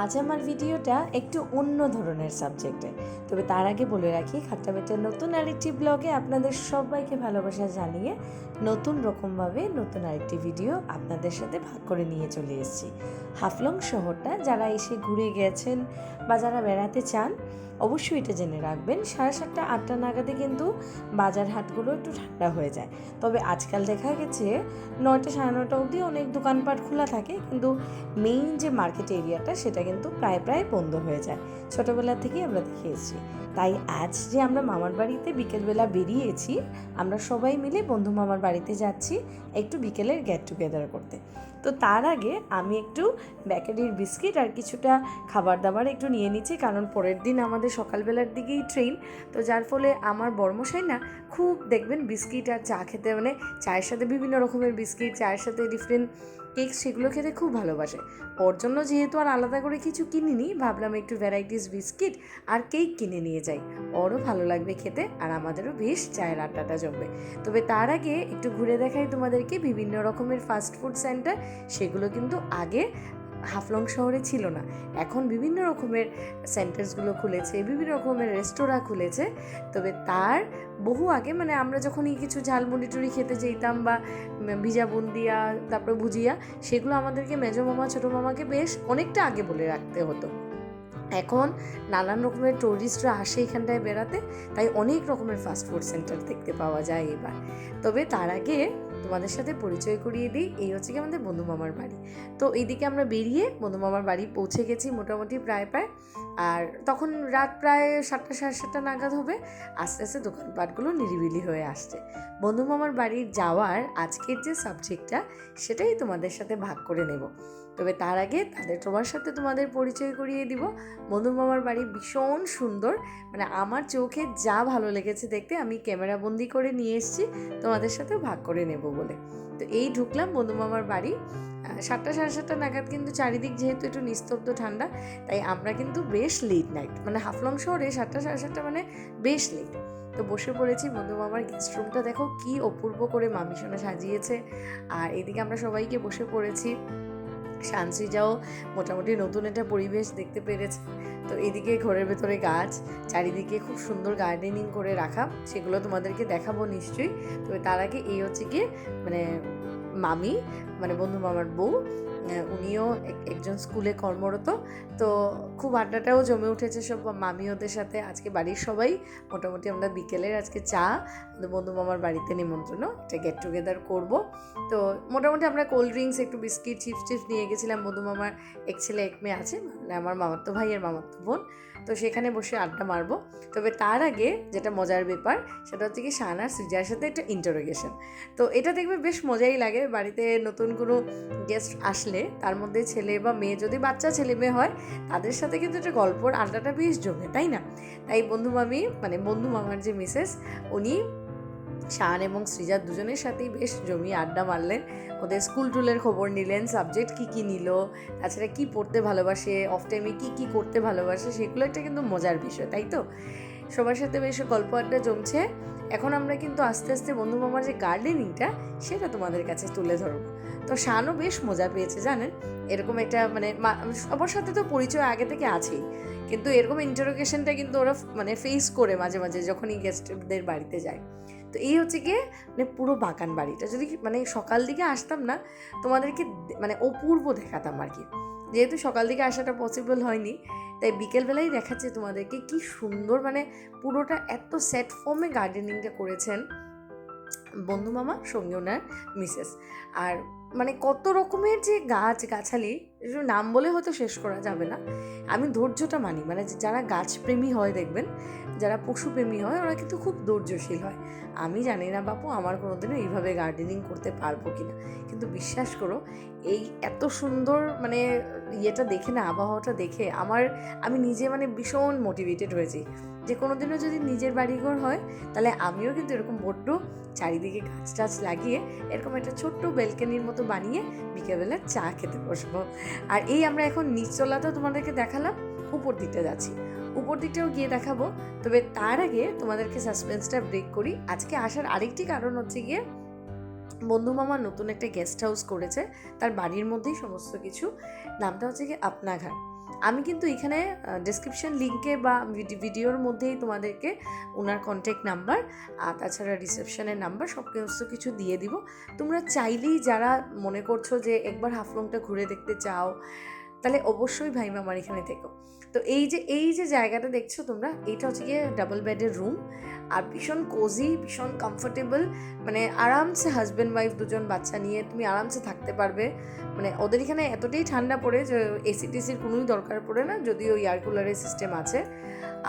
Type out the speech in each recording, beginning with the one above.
আজ আমার ভিডিওটা একটু অন্য ধরনের সাবজেক্টে। তবে তার আগে বলে রাখি, খাট্টা বেটের নতুন আরেকটি ব্লগে আপনাদের সবাইকে ভালোবাসা জানিয়ে নতুন রকমভাবে নতুন আরেকটি ভিডিও আপনাদের সাথে ভাগ করে নিয়ে চলে এসেছি। হাফলং শহরটা যারা এসে ঘুরে গেছেন বা যারা বেড়াতে চান, অবশ্যই এটা জেনে রাখবেন, সাড়ে সাতটা, আটটা নাগাদে কিন্তু বাজার হাটগুলো একটু ঠান্ডা হয়ে যায়। তবে আজকাল দেখা গেছে নয়টা সাড়ে নটা অবধি অনেক দোকানপাট খোলা থাকে, কিন্তু মেইন যে মার্কেট এরিয়াটা সেটা কিন্তু প্রায় প্রায় বন্ধ হয়ে যায়। ছোটোবেলা থেকেই আমরা দেখে এসেছি। তাই আজ যে আমরা মামার বাড়িতে বিকেলবেলা বেরিয়েছি, আমরা সবাই মিলে বন্ধু মামার বাড়িতে যাচ্ছি একটু বিকেলের গেট টুগেদার করতে। তো তার আগে আমি একটু ব্যাকারির বিস্কিট আর কিছুটা খাবার দাবার একটু নিয়ে নিচ্ছি, কারণ পরের দিন আমাদের সকালবেলার দিকেই ট্রেন তো যার ফলে আমার বর্মশাই না খুব দেখবেন বিস্কিট আর চা খেতে মানে চায়ের সাথে বিভিন্ন রকমের বিস্কিট, চায়ের সাথে ডিফারেন্ট কেক সেগুলো খেতে খুব ভালোবাসে। ওর জন্য যেহেতু আর আলাদা করে কিছু কিনিনি, ভাবলাম একটু ভ্যারাইটিস বিস্কিট আর কেক কিনে নিয়ে যাই। ওরও ভালো লাগবে খেতে আর আমাদেরও বেশ চায়ের আড্ডাটা জমবে। তবে তার আগে একটু ঘুরে দেখাই তোমাদেরকে বিভিন্ন রকমের ফাস্ট ফুড সেন্টার সেগুলো কিন্তু আগে হাফলং শহরে ছিল না। এখন বিভিন্ন রকমের সেন্টার্সগুলো খুলেছে, বিভিন্ন রকমের রেস্তোরাঁ খুলেছে। তবে তার বহু আগে মানে আমরা যখন এই কিছু ঝালমুড়ি টুড়ি খেতে যেতাম বা ভিজা বুন্দিয়া তারপরে ভুজিয়া, সেগুলো আমাদেরকে মেজো মামা, ছোটো মামাকে বেশ অনেকটা আগে বলে রাখতে হতো। এখন নানান রকমের টুরিস্টরা আসে এখানটায় বেড়াতে, তাই অনেক রকমের ফাস্ট ফুড সেন্টার দেখতে পাওয়া যায় এবার। তবে তার আগে তোমাদের সাথে পরিচয় করিয়ে দিই। এই হচ্ছে কি আমাদের বন্ধু মামার বাড়ি। তো এইদিকে আমরা বেরিয়ে বন্ধু মামার বাড়ি পৌঁছে গেছি মোটামুটি প্রায় প্রায়। আর তখন রাত প্রায় সাতটা, সাড়ে সাতটা নাগাদ হবে। আস্তে আস্তে দোকানপাটগুলো নিরিবিলি হয়ে আসছে। বন্ধু মামার বাড়ির যাওয়ার আজকের যে সাবজেক্টটা সেটাই তোমাদের সাথে ভাগ করে নেব। তবে তার আগে তাদের তোমার সাথে তোমাদের পরিচয় করিয়ে দিব। বন্ধু মামার বাড়ি ভীষণ সুন্দর। মানে আমার চোখে যা ভালো লেগেছে দেখতে আমি ক্যামেরা বন্দি করে নিয়ে এসেছি। তোমাদের সাথেও ভাগ করে নেব। বলে। তো এই ঢুকলাম, বন্ধু মামার বাড়ি। সাতটা সাড়ে সাতটা নাগাদ কিন্তু চারিদিক যেহেতু একটু নিস্তব্ধ ঠান্ডা, তাই আমরা কিন্তু বেশ লেট নাইট মানে হাফলং শহরে সাতটা সাড়ে সাতটা মানে বেশ লেট তো বসে পড়েছি বন্ধু মামার গেস্ট রুমটা দেখো কি অপূর্ব করে মামি সোনা সাজিয়েছে। আর এদিকে আমরা সবাইকে বসে পড়েছি। শান্সিজাও মোটামুটি নতুন একটা পরিবেশ দেখতে পেরেছে। তো এদিকে ঘরের ভেতরে গাছ, চারিদিকে খুব সুন্দর গার্ডেনিং করে রাখা। সেগুলো তোমাদেরকে দেখাবো নিশ্চয়ই। তবে তার আগে এই হচ্ছে গিয়ে মানে মামি মানে বন্ধু মামার বউ উনিও এক- একজন স্কুলে কর্মরত। তো খুব আড্ডাটাও জমে উঠেছে সব মামি ওদের সাথে। আজকে বাড়ির সবাই। মোটামুটি আমরা বিকেলের আজকে চা। বন্ধু মামার বাড়িতে নিমন্ত্রণ। একটা গেট টুগেদার করব। তো মোটামুটি আমরা কোল্ড ড্রিঙ্কস একটু বিস্কিট চিপস টিপস নিয়ে গেছিলাম। বন্ধু মামার এক ছেলে, এক মেয়ে আছে। মানে আমার মামাতো ভাই আর মামাতো বোন। তো সেখানে বসে আড্ডা মারবো। তবে তার আগে যেটা মজার ব্যাপার, সেটা হচ্ছে কি শাহানার সৃজার সাথে একটা ইন্টারোগেশন তো এটা দেখবে বেশ মজাই লাগে। বাড়িতে নতুন কোনো গেস্ট আসলে তার মধ্যে ছেলে বা মেয়ে যদি বাচ্চা ছেলে মেয়ে হয়, তাদের সাথে কিন্তু একটা গল্পর আড্ডাটা বেশ জমে, তাই না? তাই বন্ধু মামি মানে বন্ধু মামার যে মিসেস, উনি শান এবং সৃজা দুজনের সাথেই বেশ জমিয়ে আড্ডা মারলেন। ওদের স্কুল টুলের খবর নিলেন, সাবজেক্ট কি কি নিল, তাছাড়া কি পড়তে ভালোবাসে অফ টাইমে কি কি করতে ভালোবাসে, সেগুলো একটা কিন্তু মজার বিষয়, তাই তো? সবার সাথে বেশ গল্প আড্ডা জমছে। এখন আমরা কিন্তু আস্তে আস্তে বন্ধু মামার যে গার্ডেনিংটা সেটা তোমাদের কাছে তুলে ধরবো। তো শানও বেশ মজা পেয়েছে, জানেন? এরকম একটা মানে সবার সাথে তো পরিচয় আগে থেকে আছেই। কিন্তু এরকম ইন্টারোগেশনটা কিন্তু ওরা মানে ফেস করে মাঝে মাঝে যখনই গেস্টদের বাড়িতে যায়। তো এই হচ্ছে গিয়ে মানে পুরো বাগান বাড়িটা। যদি মানে সকাল দিকে আসতাম না, তোমাদেরকে মানে অপূর্ব দেখাতাম আর কি। যেহেতু সকাল দিকে আসাটা পসিবল হয়নি, তাই বিকেলবেলাই দেখাচ্ছে তোমাদেরকে কি সুন্দর মানে পুরোটা এত সেট ফর্মে গার্ডেনিংটা করেছেন বন্ধু মামা সঙ্গে ওনার মিসেস আর মানে কত রকমের যে গাছ গাছালি নাম বলে হয়তো শেষ করা যাবে না। আমি ধৈর্যটা মানি মানে যারা গাছপ্রেমী হয় দেখবেন, যারা পশুপ্রেমী হয়, ওরা কিন্তু খুব ধৈর্যশীল হয়। আমি জানি না বাপু, আমার কোনোদিনও এইভাবে গার্ডেনিং করতে পারব কি না কিন্তু বিশ্বাস করো, এই এত সুন্দর মানে ইয়েটা দেখে না, আবহাওয়াটা দেখে আমার, আমি নিজে মানে ভীষণ মোটিভেটেড হয়েছি। যে কোনোদিনও যদি নিজের বাড়িঘর হয়, তাহলে আমিও কিন্তু এরকম বড্ড চারিদিকে গাছ টাছ লাগিয়ে এরকম একটা ছোট্ট বেলকানির মতো বানিয়ে বিকেলবেলা চা খেতে বসবো। আর এই আমরা এখন নিচতলাটা তোমাদেরকে দেখালাম, উপর দিকটা যাচ্ছি। উপর দিকটাও গিয়ে দেখাবো, তবে তার আগে তোমাদেরকে সাসপেন্সটা ব্রেক করি। আজকে আসার আরেকটি কারণ হচ্ছে গিয়ে, বন্ধু মামা নতুন একটা গেস্ট হাউস করেছে, তার বাড়ির মধ্যেই সমস্ত কিছু। নামটা হচ্ছে গিয়ে আপনাঘাট। আমি কিন্তু এখানে ডিসক্রিপশন লিঙ্কে বা ভিডি- ভিডিওর মধ্যেই তোমাদেরকে ওনার কন্ট্যাক্ট নাম্বার আর তাছাড়া রিসেপশনের নাম্বার সব সমস্ত কিছু দিয়ে দিব। তোমরা চাইলেই যারা মনে করছ যে একবার হাফলংটা ঘুরে দেখতে চাও তাহলে অবশ্যই ভাই মামার এখানে থেকো। তো এই যে এই যে জায়গাটা দেখছ তোমরা এইটা হচ্ছে গিয়ে ডাবল বেডের রুম আর ভীষণ কোজি ভীষণ কমফোর্টেবল মানে আরামসে হাজব্যান্ড ওয়াইফ দুজন বাচ্চা নিয়ে তুমি আরামসে থাকতে পারবে। মানে ওদের এখানে এতটাই ঠান্ডা পড়ে যে এসি টিসির কোনোই দরকার পড়ে না, যদিও এয়ার কুলারের সিস্টেম আছে।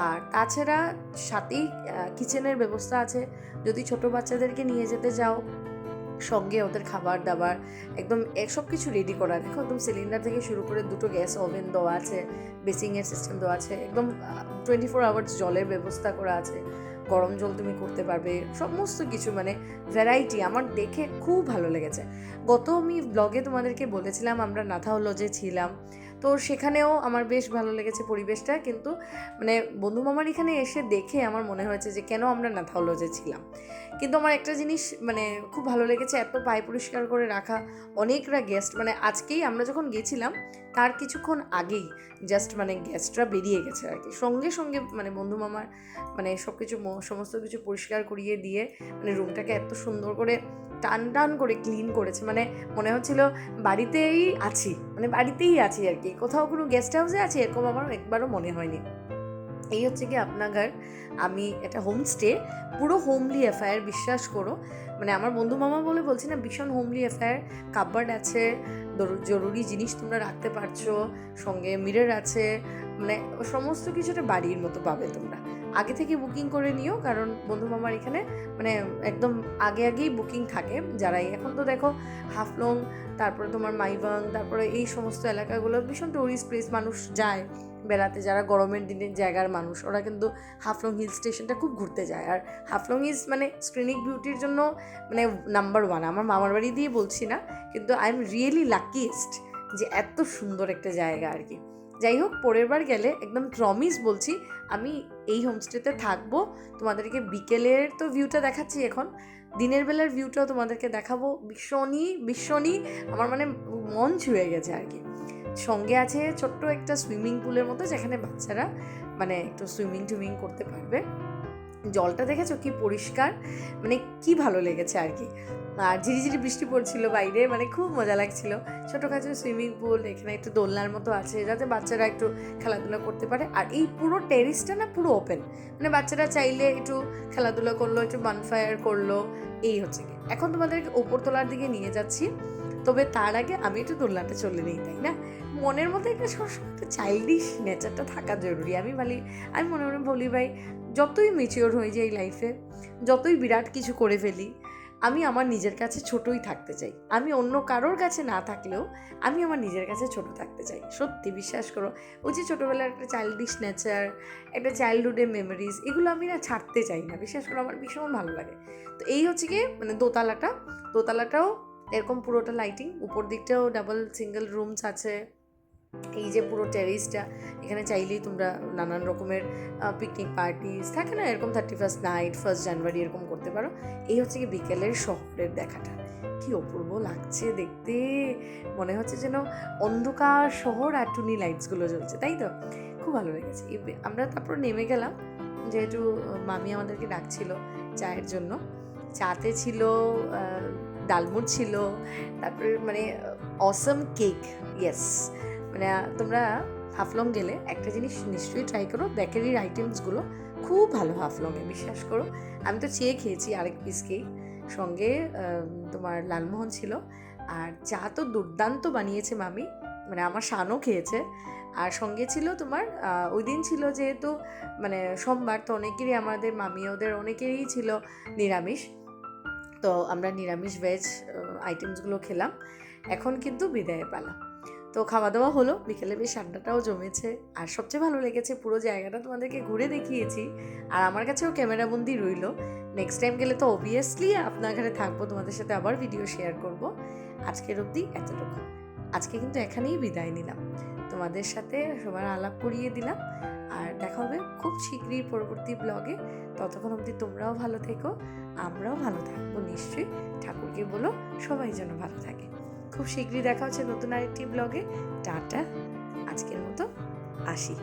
আর তাছাড়া সাথেই কিচেনের ব্যবস্থা আছে। যদি ছোট বাচ্চাদেরকে নিয়ে যেতে যাও সঙ্গে ওদের খাবার দাবার, একদম সব কিছু রেডি করা। দেখো, একদম সিলিন্ডার থেকে শুরু করে দুটো গ্যাস ওভেন দেওয়া আছে বেসিংয়ের সিস্টেম দেওয়া আছে, একদম টোয়েন্টি ফোর আওয়ার্স জলের ব্যবস্থা করা আছে। গরম জল তুমি করতে পারবে, সমস্ত কিছু মানে ভ্যারাইটি আমার দেখে খুব ভালো লেগেছে। গত আমি ব্লগে তোমাদেরকে বলেছিলাম, আমরা নাথাও লজে ছিলাম তো সেখানেও আমার বেশ ভালো লেগেছে পরিবেশটা। কিন্তু মানে বন্ধু মামার এখানে এসে দেখে আমার মনে হয়েছে যে কেন আমরা নাথা লজে ছিলাম। কিন্তু আমার একটা জিনিস মানে খুব ভালো লেগেছে, এত পায়ে পরিষ্কার করে রাখা, অনেকরা গেস্ট মানে আজকেই আমরা যখন গেছিলাম, তার কিছুক্ষণ আগেই জাস্ট মানে গেস্টরা বেরিয়ে গেছে আর কি। সঙ্গে সঙ্গে মানে বন্ধু মামার মানে সব কিছু সমস্ত কিছু পরিষ্কার করিয়ে দিয়ে মানে রুমটাকে এত সুন্দর করে টান টান করে ক্লিন করেছে। মানে মনে হচ্ছিল বাড়িতেই আছি মানে বাড়িতেই আছি আর কি। কোথাও কোনো গেস্ট হাউসে আছি এরকম আমার একবারও মনে হয়নি। এই হচ্ছে কি আপনার, আমি এটা হোমস্টে পুরো হোমলি অ্যাফায়ার বিশ্বাস করো। মানে আমার বন্ধু মামা বলে বলছি না, ভীষণ হোমলি অ্যাফায়ার কাপড় আছে জরুরি জিনিস তোমরা রাখতে পারছ, সঙ্গে মিরর আছে মানে সমস্ত কিছুটা বাড়ির মতো পাবে তোমরা। আগে থেকে বুকিং করে নিও, কারণ বন্ধু মামার এখানে মানে একদম আগে আগেই বুকিং থাকে যারাই। এখন তো দেখো হাফলং, তারপরে তোমার মাইবাং, তারপরে এই সমস্ত এলাকাগুলো ভীষণ টুরিস্ট প্লেস মানুষ যায় বেড়াতে যারা গরমের দিনের জায়গার মানুষ। ওরা কিন্তু হাফলং হিল স্টেশনটা খুব ঘুরতে যায়। আর হাফলং ইজ মানে স্ক্রিনিক বিউটির জন্য মানে নাম্বার ওয়ান আমার মামার বাড়ি দিয়ে বলছি না, কিন্তু আই এম রিয়েলি লাকিয়েস্ট যে এত সুন্দর একটা জায়গা আর কি। যাই হোক পরের বার গেলে একদম প্রমিস বলছি, আমি এই হোমস্টেতে থাকব। তোমাদেরকে বিকেলের তো ভিউটা দেখাচ্ছি এখন। দিনের বেলার ভিউটাও তোমাদেরকে দেখাবো। ভীষণই ভীষণই আমার মানে মন ছুঁয়ে গেছে আর কি। সঙ্গে আছে ছোট্ট একটা সুইমিং পুলের মতো, যেখানে বাচ্চারা মানে একটু সুইমিং টুইমিং করতে পারবে। জলটা দেখেছ? কি পরিষ্কার? মানে কি ভালো লেগেছে আর কি। আর ঝিরিঝিরি বৃষ্টি পড়ছিল বাইরে মানে খুব মজা লাগছিল। ছোটোখাটো সুইমিং পুল, এখানে একটু দোলনার মতো আছে, যাতে বাচ্চারা একটু খেলাধুলা করতে পারে। আর এই পুরো টেরিসটা না পুরো ওপেন মানে বাচ্চারা চাইলে একটু খেলাধুলা করল, একটু বানফায়ার করল, এই হচ্ছে কি এখন তোমাদেরকে ওপরতলার দিকে নিয়ে যাচ্ছি। তবে তার আগে আমি একটু দোলনাটা চলে নিই, তাই না? মনের মধ্যে একটা সবসময় একটা চাইল্ডিশ নেচারটা থাকা জরুরি। আমি বলি, আমি মনে মনে বলি ভাই যতই মেচিওর হয়ে যাই লাইফে যতই বিরাট কিছু করে ফেলি, আমি আমার নিজের কাছে ছোটই থাকতে চাই। আমি অন্য কারোর কাছে না থাকলেও আমি আমার নিজের কাছে ছোট থাকতে চাই। সত্যি বিশ্বাস করো, ওই যে ছোটোবেলার একটা চাইল্ডিশ নেচার একটা চাইল্ডহুডের মেমোরিজ এগুলো আমি না ছাড়তে চাই না। বিশ্বাস করো, আমার ভীষণ ভালো লাগে। তো এই হচ্ছে কি মানে দোতলাটা। দোতলাটাও এরকম পুরোটা লাইটিং উপর দিকটাও ডাবল সিঙ্গেল রুমস আছে। এই যে পুরো টেরিসটা এখানে চাইলেই তোমরা নানান রকমের পিকনিক পার্টিস থাকে না? এরকম থার্টি ফার্স্ট নাইট ফার্স্ট জানুয়ারি এরকম করতে পারো। এই হচ্ছে কি বিকেলের শহরের দেখাটা। কি অপূর্ব লাগছে দেখতে। মনে হচ্ছে যেন অন্ধকার শহর আর টুনি লাইটসগুলো জ্বলছে, তাই তো? খুব ভালো লেগেছে। আমরা তারপর নেমে গেলাম। যেহেতু মামি আমাদেরকে ডাকছিল চায়ের জন্য। চাতে ছিল ডালমুট ছিল, তারপরে মানে অসম কেক ইয়েস মানে তোমরা হাফলং গেলে একটা জিনিস নিশ্চয়ই ট্রাই করো বেকারির আইটেমসগুলো খুব ভালো হাফলংয়ে বিশ্বাস করো। আমি তো চেয়ে খেয়েছি আরেক পিস কেক সঙ্গে তোমার লালমোহন ছিল। আর চা তো দুর্দান্ত বানিয়েছে মামি মানে আমার শানও খেয়েছে। আর সঙ্গে ছিল তোমার ওই দিন ছিল যেহেতু মানে সোমবার তো অনেকেরই আমাদের মামি, ওদের অনেকেরই ছিল নিরামিষ। তো আমরা নিরামিষ ভেজ আইটেমসগুলো খেলাম। এখন কিন্তু বিদায় পালা। তো খাওয়া দাওয়া হলো, বিকেলে বেশ আড্ডাটাও জমেছে। আর সবচেয়ে ভালো লেগেছে পুরো জায়গাটা তোমাদেরকে ঘুরে দেখিয়েছি। আর আমার কাছেও ক্যামেরাবন্দি রইল। নেক্সট টাইম গেলে তো অবভিয়াসলি আপনার ঘরে থাকব, তোমাদের সাথে আবার ভিডিও শেয়ার করব। আজকের অবধি এতটুকু। আজকে কিন্তু এখানেই বিদায় নিলাম। তোমাদের সাথে সবার আলাপ করিয়ে দিলাম। আর দেখা হবে খুব শীঘ্রই পরবর্তী ব্লগে ততক্ষণ অবধি তোমরাও ভালো থেকো, আমরাও ভালো থাকব নিশ্চয়ই। ঠাকুরকে বলো, সবাই যেন ভালো থাকে। খুব শীঘ্রই দেখা হচ্ছে নতুন আরেকটি ব্লগে। টাটা আজকের মতো আসি।